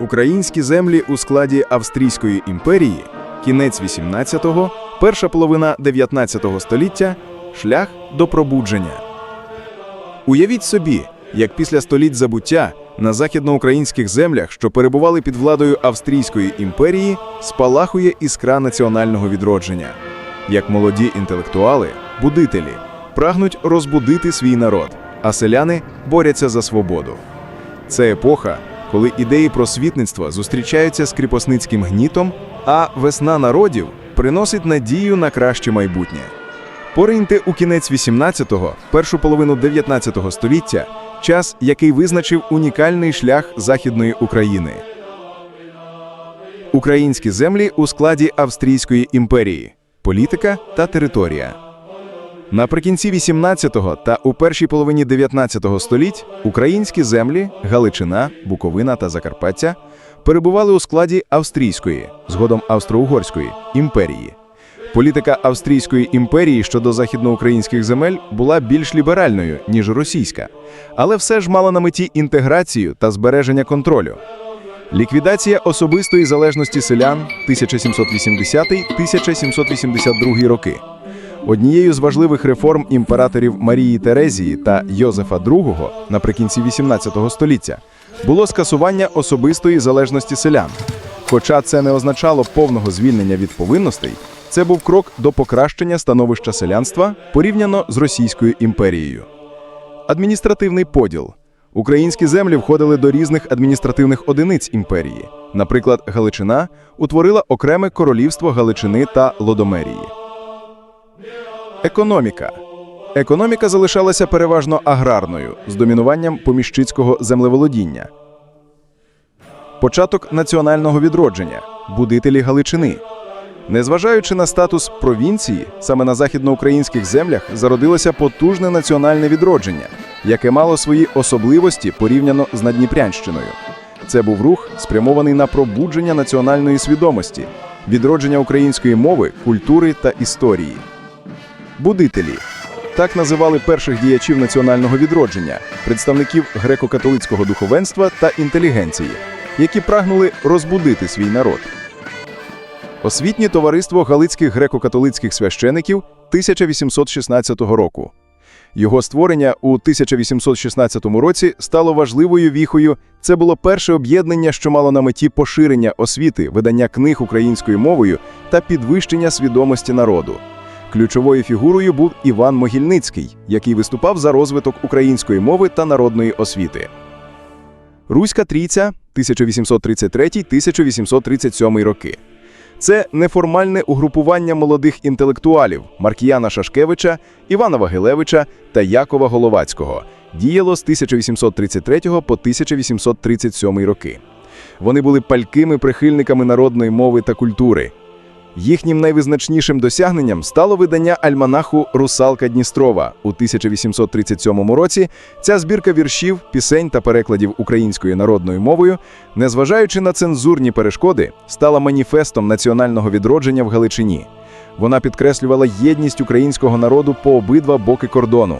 Українські землі у складі Австрійської імперії, кінець 18-го, перша половина 19 століття, шлях до пробудження. Уявіть собі, як після століть забуття на західноукраїнських землях, що перебували під владою Австрійської імперії, спалахує іскра національного відродження. Як молоді інтелектуали, будителі, прагнуть розбудити свій народ, а селяни борються за свободу. Це епоха, коли ідеї просвітництва зустрічаються з кріпосницьким гнітом, а весна народів приносить надію на краще майбутнє. Пориньте у кінець 18-го, першу половину 19-го століття, час, який визначив унікальний шлях Західної України. Українські землі у складі Австрійської імперії, політика та територія. Наприкінці 18-го та у першій половині 19-го століть українські землі Галичина, Буковина та Закарпаття перебували у складі Австрійської, згодом Австро-Угорської імперії. Політика Австрійської імперії щодо західноукраїнських земель була більш ліберальною, ніж російська, але все ж мала на меті інтеграцію та збереження контролю. Ліквідація особистої залежності селян 1780-1782 роки. Однією з важливих реформ імператорів Марії Терезії та Йозефа II наприкінці 18 століття було скасування особистої залежності селян. Хоча це не означало повного звільнення від повинностей, це був крок до покращення становища селянства порівняно з Російською імперією. Адміністративний поділ. Українські землі входили до різних адміністративних одиниць імперії. Наприклад, Галичина утворила окреме королівство Галичини та Лодомерії. Економіка. Економіка залишалася переважно аграрною з домінуванням поміщицького землеволодіння. Початок національного відродження будителі Галичини. Незважаючи на статус провінції, саме на західноукраїнських землях зародилося потужне національне відродження, яке мало свої особливості порівняно з Надніпрянщиною. Це був рух, спрямований на пробудження національної свідомості, відродження української мови, культури та історії. Будителі так називали перших діячів національного відродження, представників греко-католицького духовенства та інтелігенції, які прагнули розбудити свій народ. Освітнє товариство Галицьких греко-католицьких священиків 1816 року. Його створення у 1816 році стало важливою віхою. Це було перше об'єднання, що мало на меті поширення освіти, видання книг українською мовою та підвищення свідомості народу. Ключовою фігурою був Іван Могильницький, який виступав за розвиток української мови та народної освіти. Руська трійця 1833-1837 роки. Це неформальне угрупування молодих інтелектуалів Маркіяна Шашкевича, Івана Вагилевича та Якова Головацького. Діяло з 1833 по 1837 роки. Вони були палькими прихильниками народної мови та культури. Їхнім найвизначнішим досягненням стало видання альманаху Русалка Дністрова у 1837 році. Ця збірка віршів, пісень та перекладів українською народною мовою, незважаючи на цензурні перешкоди, стала маніфестом національного відродження в Галичині. Вона підкреслювала єдність українського народу по обидва боки кордону.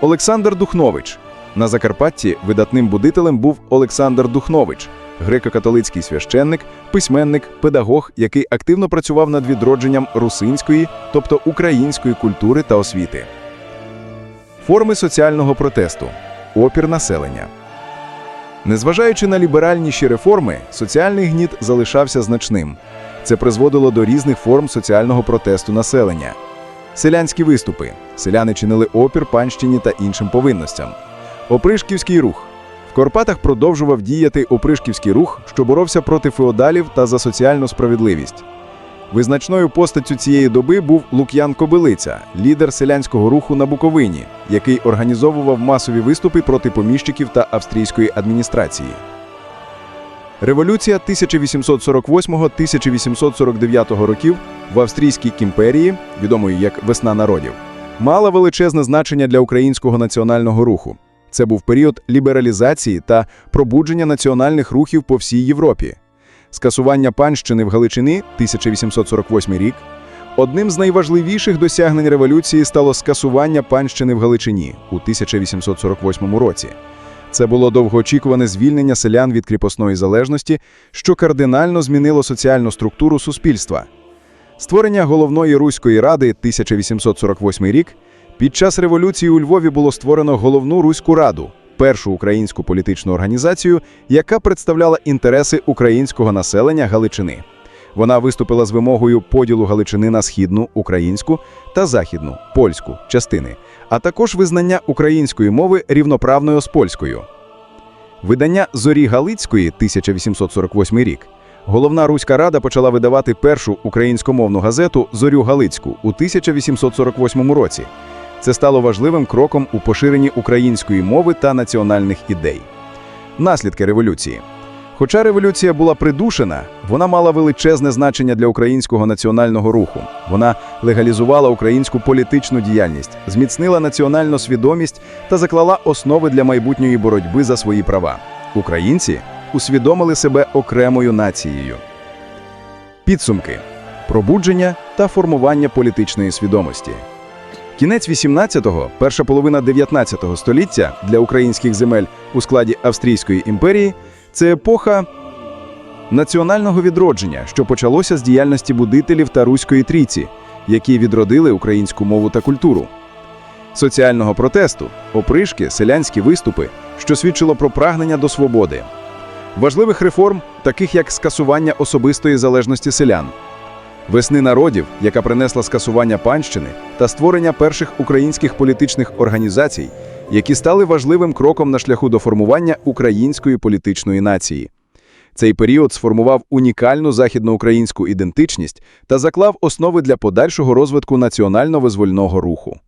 Олександр Духнович на Закарпатті видатним будителем був Олександр Духнович, греко-католицький священник, письменник, педагог, який активно працював над відродженням русинської, тобто української культури та освіти. Форми соціального протесту. Опір населення. Незважаючи на ліберальніші реформи, соціальний гніт залишався значним. Це призводило до різних форм соціального протесту населення. Селянські виступи. Селяни чинили опір панщині та іншим повинностям. Опришківський рух. В Карпатах продовжував діяти опришківський рух, що боровся проти феодалів та за соціальну справедливість. Визначною постаттю цієї доби був Лук'ян Кобилиця, лідер селянського руху на Буковині, який організовував масові виступи проти поміщиків та австрійської адміністрації. Революція 1848-1849 років в Австрійській імперії, відомої як Весна народів, мала величезне значення для українського національного руху. Це був період лібералізації та пробудження національних рухів по всій Європі. Скасування панщини в Галичині 1848 рік. Одним з найважливіших досягнень революції стало скасування панщини в Галичині у 1848 році. Це було довгоочікуване звільнення селян від кріпосної залежності, що кардинально змінило соціальну структуру суспільства. Створення головної Руської ради 1848 рік під час революції у Львові було створено головну Руську раду, першу українську політичну організацію, яка представляла інтереси українського населення Галичини. Вона виступила з вимогою поділу Галичини на східну українську та західну польську частини, а також визнання української мови рівноправною з польською. Видання Зорі Галицької 1848 рік. Головна Руська Рада почала видавати першу українськомовну газету Зорю Галицьку у 1848 році. Це стало важливим кроком у поширенні української мови та національних ідей. Наслідки революції. Хоча революція була придушена, вона мала величезне значення для українського національного руху. Вона легалізувала українську політичну діяльність, зміцнила національну свідомість та заклала основи для майбутньої боротьби за свої права. Українці усвідомили себе окремою нацією. Підсумки: пробудження та формування політичної свідомості. Кінець 18-го, перша половина 19-го століття для українських земель у складі Австрійської імперії це епоха національного відродження, що почалося з діяльності будителів та Руської трійці, які відродили українську мову та культуру. Соціального протесту, опришки, селянські виступи, що свідчило про прагнення до свободи. Важливих реформ, таких як скасування особистої залежності селян, весни народів, яка принесла скасування панщини та створення перших українських політичних організацій, які стали важливим кроком на шляху до формування української політичної нації. Цей період сформував унікальну західноукраїнську ідентичність та заклав основи для подальшого розвитку національно-визвольного руху.